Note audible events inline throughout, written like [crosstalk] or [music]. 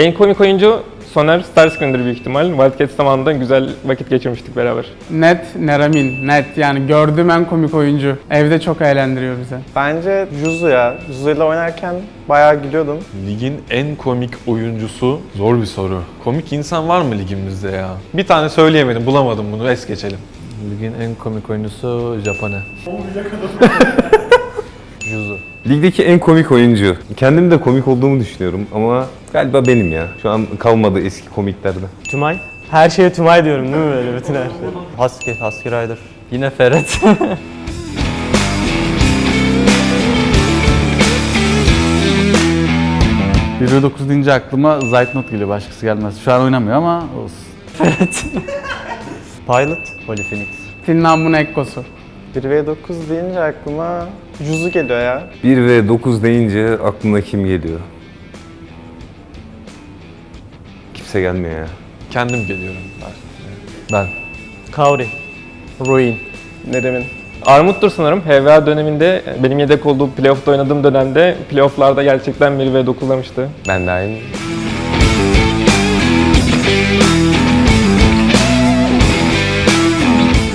En komik oyuncu Soner Starscreen'dir büyük ihtimal. Wildcats zamanında güzel vakit geçirmiştik beraber. Net Neramin, net yani gördüğüm en komik oyuncu. Evde çok eğlendiriyor bize. Bence Juzu ya. Juzu ile oynarken bayağı gülüyordum. Ligin en komik oyuncusu zor bir soru. Komik insan var mı ligimizde ya? Bir tane söyleyemedim, bulamadım bunu. Es geçelim. Ligin en komik oyuncusu Japone. [laughs] Ligdeki en komik oyuncu. Kendim de komik olduğumu düşünüyorum ama galiba benim ya. Şu an kalmadı eski komiklerden. Tümay. Her şeye Tümay diyorum değil mi böyle bütün her şey? Husky, Husky Rider. Yine. Bir ve 9 deyince aklıma Zeitnot geliyor başkası gelmez. Şu an oynamıyor ama olsun. [laughs] Pilot. Holy Phoenix. Finland'ın Ekko'su. 1v9 deyince aklıma Juzu geliyor ya. 1 ve 9 deyince aklına kim geliyor? Kimse gelmiyor ya. Kendim geliyorum. Ben. Kauri. Ruin. Nerem'in. Armut'tur sanırım. HVA döneminde benim yedek olduğu playoff'ta oynadığım dönemde playoff'larda gerçekten 1 ve 9'lamıştı. Ben de aynı.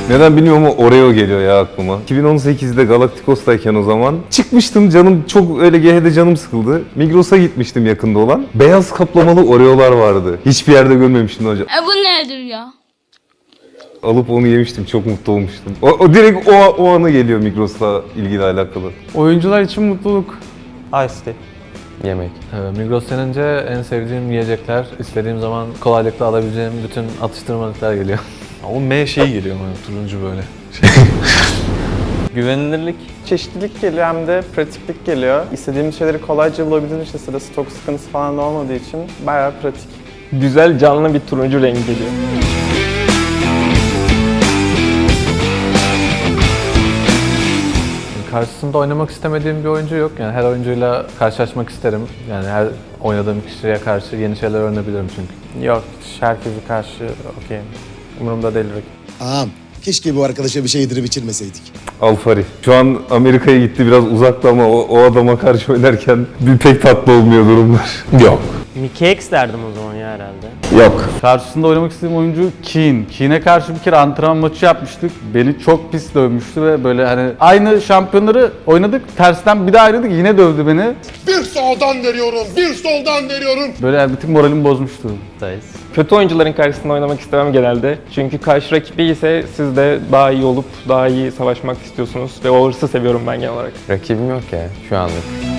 Neden bilmiyorum ama Oreo geliyor ya aklıma. 2018'de Galacticos'tayken o zaman çıkmıştım canım çok öyle GH'de canım sıkıldı. Migros'a gitmiştim yakında olan. Beyaz kaplamalı Oreo'lar vardı. Hiçbir yerde görmemiştim hocam. E bu nedir ya? Alıp onu yemiştim çok mutlu olmuştum. O, o direkt o, o anı geliyor Migros'la ilgili alakalı. Oyuncular için mutluluk. Ice Tea. Yemek. Evet, Migros denince en sevdiğim yiyecekler, istediğim zaman kolaylıkla alabileceğim bütün atıştırmalıklar geliyor. [laughs] O M şeyi geliyor bana, turuncu böyle. [laughs] Güvenilirlik. Çeşitlilik geliyor hem de pratiklik geliyor. İstediğimiz şeyleri kolayca bulabiliriz işte sırada stok sıkıntısı falan da olmadığı için bayağı pratik. Güzel canlı bir turuncu rengi geliyor. Karşısında oynamak istemediğim bir oyuncu yok. Yani her oyuncuyla karşılaşmak isterim. Yani her oynadığım kişiye karşı yeni şeyler öğrenebilirim çünkü. Yok. Herkese karşı okey. Umurumda değil rakip. Ağam, keşke bu arkadaşa bir şey yedirip içirmeseydik. Alfari. Şu an Amerika'ya gitti biraz uzakta ama o, o adama karşı oynarken bir pek tatlı olmuyor durumlar. [laughs] Yok. Mickey X derdim o zaman ya herhalde. Yok. Karşısında oynamak istediğim oyuncu Keane. Keane'e karşı bir kere antrenman maçı yapmıştık. Beni çok pis dövmüştü ve böyle hani aynı şampiyonları oynadık. Tersten bir daha oynadık yine dövdü beni. Bir sağdan veriyorum, bir soldan veriyorum. Böyle yani bir tık moralimi bozmuştu. Buradayız. Kötü oyuncuların karşısında oynamak istemem genelde. Çünkü karşı rakibi ise siz de daha iyi olup daha iyi savaşmak istiyorsunuz. Ve o hırsı seviyorum ben genel olarak. Rakibim yok ya şu anlık.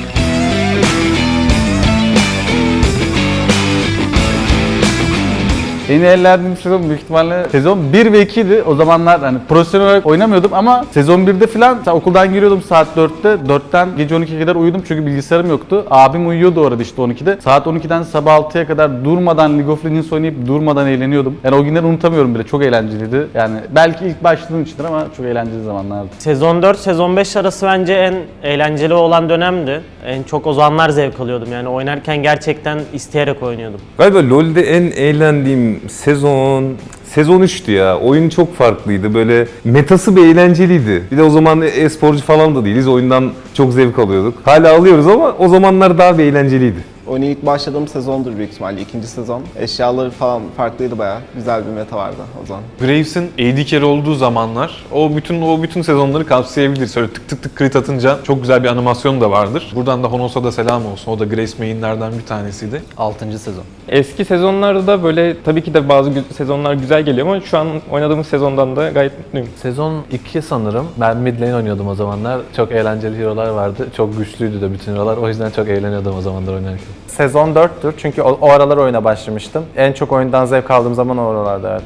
En iyi eğlendiğim sezon büyük ihtimalle sezon 1 ve 2 idi. O zamanlar hani profesyonel olarak oynamıyordum ama sezon 1'de falan okuldan giriyordum saat 4'te. 4'ten gece 12'ye kadar uyudum çünkü bilgisayarım yoktu. Abim uyuyordu orada işte 12'de. Saat 12'den sabah 6'ya kadar durmadan League of Legends oynayıp durmadan eğleniyordum. Yani o günleri unutamıyorum bile. Çok eğlenceliydi. Yani belki ilk başladığım içindir ama çok eğlenceli zamanlardı. Sezon 4, sezon 5 arası bence en eğlenceli olan dönemdi. En çok o zamanlar zevk alıyordum. Yani oynarken gerçekten isteyerek oynuyordum. Galiba LoL'de en eğlendiğim sezon sezon 3'tü ya. Oyun çok farklıydı. Böyle metası bir eğlenceliydi. Bir de o zaman e-sporcu falan da değiliz. Oyundan çok zevk alıyorduk. Hala alıyoruz ama o zamanlar daha bir eğlenceliydi. Oyuna ilk başladığım sezondur büyük ihtimalle ikinci sezon. Eşyaları falan farklıydı bayağı. Güzel bir meta vardı o zaman. Graves'in AD carry olduğu zamanlar o bütün o bütün sezonları kapsayabilir. Öyle tık tık tık crit atınca çok güzel bir animasyon da vardır. Buradan da Honos'a da selam olsun. O da Grace mainlerden bir tanesiydi. 6. sezon. Eski sezonlarda da böyle tabii ki de bazı gü- sezonlar güzel geliyor ama şu an oynadığımız sezondan da gayet mutluyum. Sezon 2 sanırım. Ben mid lane oynuyordum o zamanlar. Çok eğlenceli hero'lar vardı. Çok güçlüydü de bütün hero'lar. O yüzden çok eğleniyordum o zamanlar oynarken. Sezon 4'tür çünkü o, o aralar oyuna başlamıştım. En çok oyundan zevk aldığım zaman o aralarda evet.